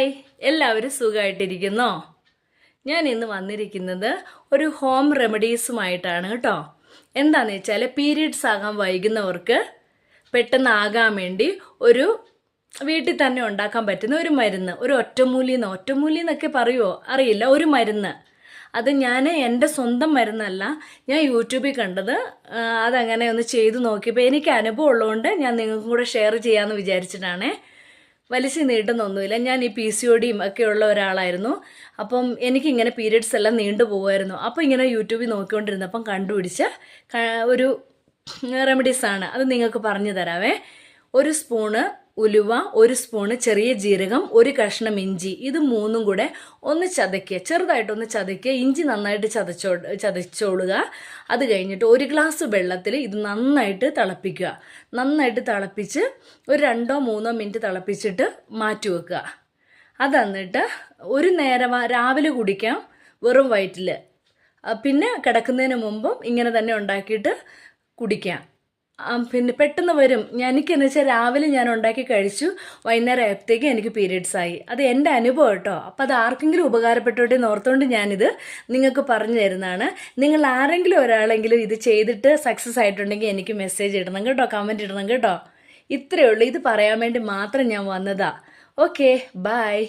Hi എല്ലാവരും സുഖമായിട്ടിരിക്കുന്നോ? ഞാൻ ഇന്ന് വന്നിരിക്കുന്നത് ഒരു ഹോം റെമഡീസുമായിട്ടാണ് കേട്ടോ. എന്താണെന്ന് വെച്ചാൽ പീരീഡ്സ് ആകാൻ വൈകുന്നവർക്ക് പെട്ടെന്ന് ആകാൻ വേണ്ടി ഒരു വീട്ടിൽ തന്നെ ഉണ്ടാക്കാൻ പറ്റുന്ന ഒരു മരുന്ന്. ഒരു ഒറ്റമൂലി എന്ന് ഒറ്റമൂലി എന്നൊക്കെ പറയുമോ അറിയില്ല ഒരു മരുന്ന്. അത് ഞാൻ എന്റെ സ്വന്തം മരുന്നല്ല ഞാൻ യൂട്യൂബിൽ കണ്ടത്. അതങ്ങനെ ഒന്ന് ചെയ്തു നോക്കിയപ്പോൾ എനിക്ക് അനുഭവം ഉള്ളതുകൊണ്ട് ഞാൻ നിങ്ങൾക്കും കൂടെ ഷെയർ ചെയ്യാമെന്ന് വിചാരിച്ചിട്ടാണേ. വലിച്ചു നീട്ടുന്നൊന്നുമില്ല. ഞാൻ ഈ പി സി ഒ ഡിയും ഒക്കെ ഉള്ള ഒരാളായിരുന്നു. അപ്പം എനിക്കിങ്ങനെ പീരീഡ്സ് എല്ലാം നീണ്ടു പോകുമായിരുന്നു. അപ്പോൾ ഇങ്ങനെ യൂട്യൂബിൽ നോക്കിക്കൊണ്ടിരുന്നപ്പം കണ്ടുപിടിച്ച ഒരു റെമഡീസാണ് അത് നിങ്ങൾക്ക് പറഞ്ഞു തരാവേ. ഒരു സ്പൂണ് ഉലുവ ഒരു സ്പൂണ് ചെറിയ ജീരകം ഒരു കഷ്ണം ഇഞ്ചി. ഇത് മൂന്നും കൂടെ ഒന്ന് ചതയ്ക്കുക. ചെറുതായിട്ടൊന്ന് ചതയ്ക്കുക. ഇഞ്ചി നന്നായിട്ട് ചതച്ചോ ചതച്ചോളുക. അത് കഴിഞ്ഞിട്ട് ഒരു ഗ്ലാസ് വെള്ളത്തിൽ ഇത് നന്നായിട്ട് തിളപ്പിക്കുക. നന്നായിട്ട് തിളപ്പിച്ച് ഒരു രണ്ടോ മൂന്നോ മിനിറ്റ് തിളപ്പിച്ചിട്ട് മാറ്റി വെക്കുക. അത് ഒരു നേരം രാവിലെ കുടിക്കാം. വെറും വയറ്റിൽ പിന്നെ കിടക്കുന്നതിന് മുമ്പും ഇങ്ങനെ തന്നെ ഉണ്ടാക്കിയിട്ട് കുടിക്കാം. പിന്നെ പെട്ടെന്ന് വരും. എനിക്കെന്ന് വെച്ചാൽ രാവിലെ ഞാൻ ഉണ്ടാക്കി കഴിച്ചു. വൈകുന്നേരം ആയപ്പോഴത്തേക്ക് എനിക്ക് പീരീഡ്സ് ആയി. അത് എന്റെ അനുഭവം കേട്ടോ. അപ്പോൾ അത് ആർക്കെങ്കിലും ഉപകാരപ്പെട്ടോട്ടെ എന്ന് ഓർത്തുകൊണ്ട് ഞാനിത് നിങ്ങൾക്ക് പറഞ്ഞു തരുന്നതാണ്. നിങ്ങൾ ആരെങ്കിലും ഒരാളെങ്കിലും ഇത് ചെയ്തിട്ട് സക്സസ് ആയിട്ടുണ്ടെങ്കിൽ എനിക്ക് മെസ്സേജ് ഇടണം കേട്ടോ കമന്റ് ഇടണം കേട്ടോ. ഇത്രയേ ഉള്ളൂ. ഇത് പറയാൻ വേണ്ടി മാത്രം ഞാൻ വന്നതാ. Okay bye